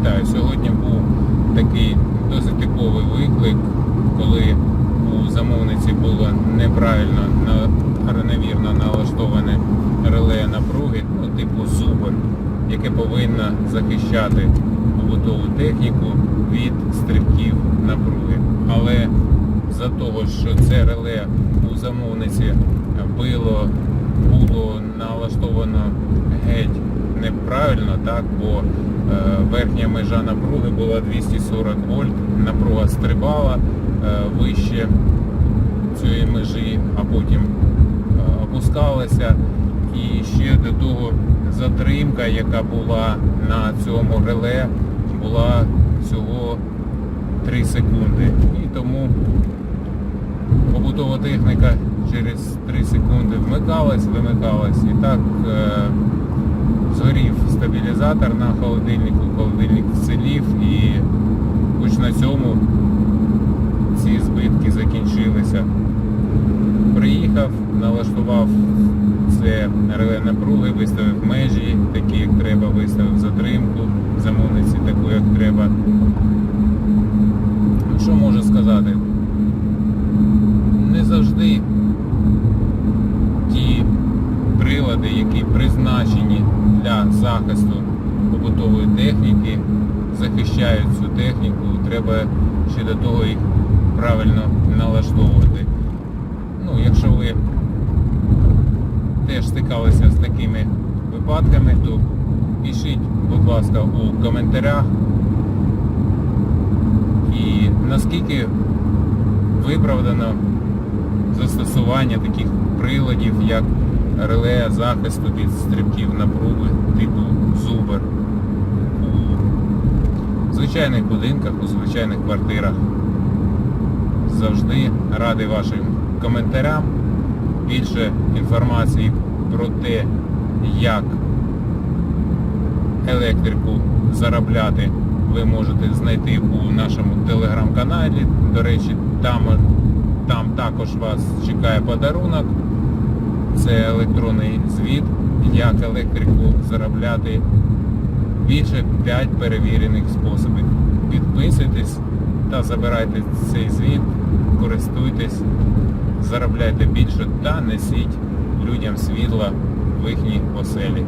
Вітаю! Сьогодні був такий досить типовий виклик, коли у замовниці було неправильно на- невірно налаштоване реле напруги, ну, типу супер, яке повинно захищати побутову техніку від стрибків напруги. Але за того, що це реле у замовниці було, було налаштовано неправильно, так, бо е, верхня межа напруги була 240 вольт, напруга стрибала е, вище цієї межі, а потім е, опускалася. І ще до того затримка, яка була на цьому реле, була всього 3 секунди. І тому побутова техніка через 3 секунди вмикалась, вимикалась. І так згорів стабілізатор на холодильнику, холодильник вцілів і хоч на цьому ці збитки закінчилися. Приїхав, налаштував це реле напруги, виставив межі, такі як треба, виставив затримку, замовниці таку як треба. Ну, Що можу сказати? Не завжди ті прилади, які призначені для захисту побутової техніки, захищають цю техніку, треба ще до того їх правильно налаштовувати. Ну, якщо ви теж стикалися з такими випадками, то пишіть, будь ласка, у коментарях. І наскільки виправдано застосування таких приладів, як реле захисту від стрибків напруги типу Зубер у звичайних будинках, у звичайних квартирах. Завжди радий вашим коментарям. Більше інформації про те, як електрику заробляти, ви можете знайти у нашому телеграм-каналі. До речі, там, там також вас чекає подарунок. Це електронний звіт, як електрику заробляти. Більше 5 перевірених способів. Підписуйтесь та забирайте цей звіт, користуйтесь, заробляйте більше та несіть людям світла в їхній оселі.